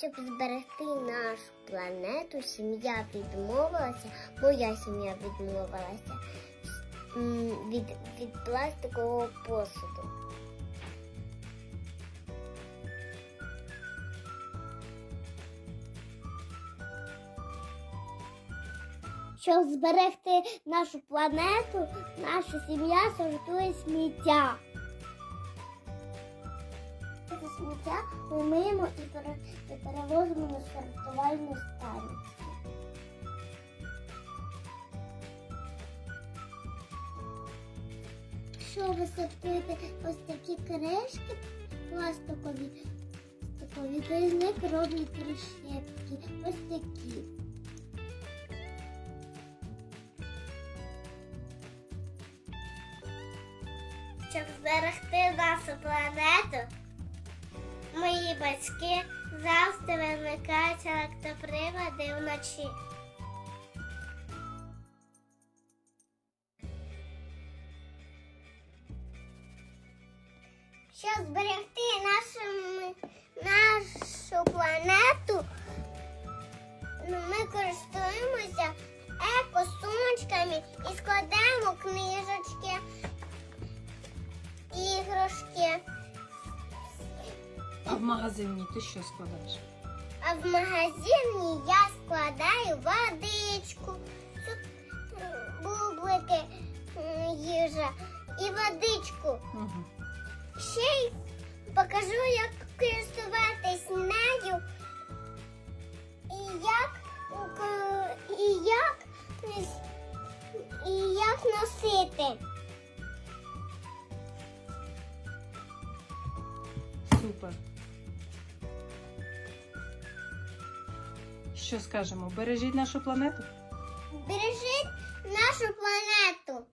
Щоб зберегти нашу планету, сім'я відмовилася, моя сім'я відмовилася від, від пластикового посуду. Щоб зберегти нашу планету, наша сім'я сортує сміття. Сміття ми і, пере, і перевозимо на сортувальну станцію. Якщо ви сортуєте ось такі кришки пластикові, пластикові, то із них роблять прищепки. Ось такі. Щоб зберегти нашу планету, батьки завжди вимикають електроприводи вночі. Щоб зберегти нашу, нашу планету, ми користуємося в магазині ти що складаєш? А в магазині я складаю водичку, бублики, їжа і водичку. Угу. Ще й покажу, як користуватись нею і як, і як, і як носити. Супер. Що скажемо? Бережіть нашу планету. Бережіть нашу планету.